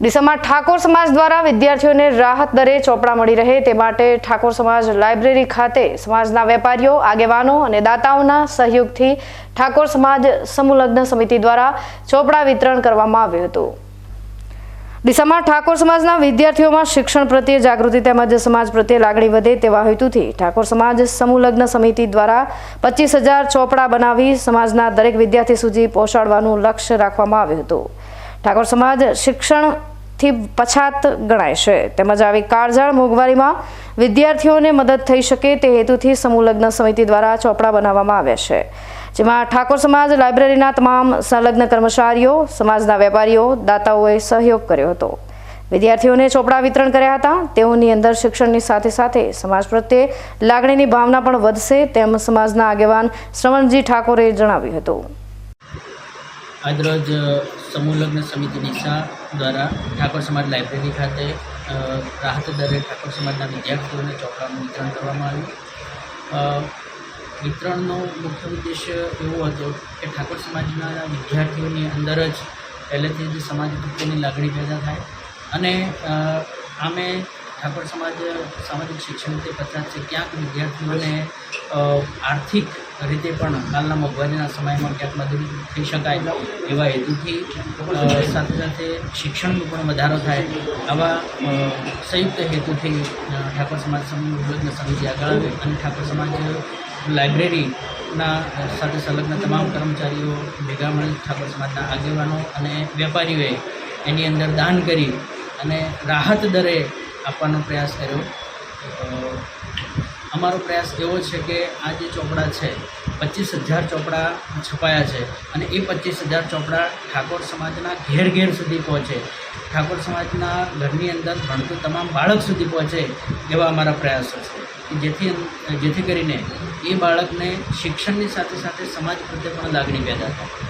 ડીસામાં ઠાકોર સમાજ દ્વારા વિદ્યાર્થીઓને રાહત દરે ચોપડા મળી રહે તે માટે ઠાકોર સમાજ લાઇબ્રેરી ખાતે સમાજના વેપારીઓ, આગેવાનો અને દાતાઓના સહયોગથી ઠાકોર સમાજ સમૂહલગ્ન સમિતિ દ્વારા ચોપડા વિતરણ કરવામાં આવ્યું હતું. ડીસામાં ઠાકોર સમાજના વિદ્યાર્થીઓમાં શિક્ષણ પ્રત્યે જાગૃતિ તેમજ સમાજ પ્રત્યે લાગણી વધે તેવા હેતુથી ઠાકોર સમાજ સમુલગ્ન સમિતિ દ્વારા પચીસ ચોપડા બનાવી સમાજના દરેક વિદ્યાર્થી સુધી પહોંચાડવાનું લક્ષ્ય રાખવામાં આવ્યું હતું. ઠાકોર સમાજ શિક્ષણથી પછાત ગણાય છે તેમજ આવી કાળઝાળ મોંઘવારીમાં વિદ્યાર્થીઓને મદદ થઈ શકે તે હેતુથી સમૂહ લગ્ન સમિતિ દ્વારા ચોપડા બનાવવામાં આવ્યા છે. જેમાં ઠાકોર સમાજ લાઇબ્રેરીના તમામ સંલગ્ન કર્મચારીઓ, સમાજના વેપારીઓ, દાતાઓએ સહયોગ કર્યો હતો. વિદ્યાર્થીઓને ચોપડા વિતરણ કર્યા હતા. તેઓની અંદર શિક્ષણની સાથે સાથે સમાજ પ્રત્યે લાગણીની ભાવના પણ વધશે તેમ સમાજના આગેવાન શ્રવણજી ઠાકોરે જણાવ્યું હતું. આજરોજ સમૂહ લગ્ન સમિતિ દિશા દ્વારા ઠાકોર સમાજ લાઇબ્રેરી ખાતે રાહત દરે ઠાકોર સમાજના વિદ્યાર્થીઓને ચોપડાનું વિતરણ કરવામાં આવ્યું. વિતરણનો મુખ્ય ઉદ્દેશ્ય એવો હતો કે ઠાકોર સમાજના વિદ્યાર્થીઓની અંદર જ પહેલેથી જ સમાજ પ્રત્યેની લાગણી પેદા થાય અને આમે ઠાકોર સમાજ સામાજિક શિક્ષણથી પછાત છે. ક્યાંક વિદ્યાર્થીઓને આર્થિક રીતે પણ હાલના મોંઘવારીના સમયમાં ક્યાંક મદદ થઈ શકાય એવા હેતુથી સાથે સાથે શિક્ષણનો પણ વધારો થાય આવા સંયુક્ત હેતુથી ઠાકોર સમાજ સમૂહ સમિતિ આગળ આવે અને ઠાકોર સમાજ લાઇબ્રેરીના સાથે સંલગ્ન તમામ કર્મચારીઓ ભેગા મળી ઠાકોર સમાજના આગેવાનો અને વેપારીઓએ એની અંદર દાન કરી અને રાહત દરે આપવાનો પ્રયાસ કર્યો. અમારો પ્રયાસ એવો છે કે આ જે ચોપડા છે, પચીસ હજાર ચોપડા છપાયા છે અને એ પચીસ હજાર ચોપડા ઠાકોર સમાજના ઘેર ઘેર સુધી પહોંચે. ઠાકોર સમાજના ઘરની અંદર ભણતું તમામ બાળક સુધી પહોંચે એવા અમારા પ્રયાસો છે. જેથી જેથી કરીને એ બાળકને શિક્ષણની સાથે સાથે સમાજ પ્રત્યે પણ લાગણી પેદા થાય.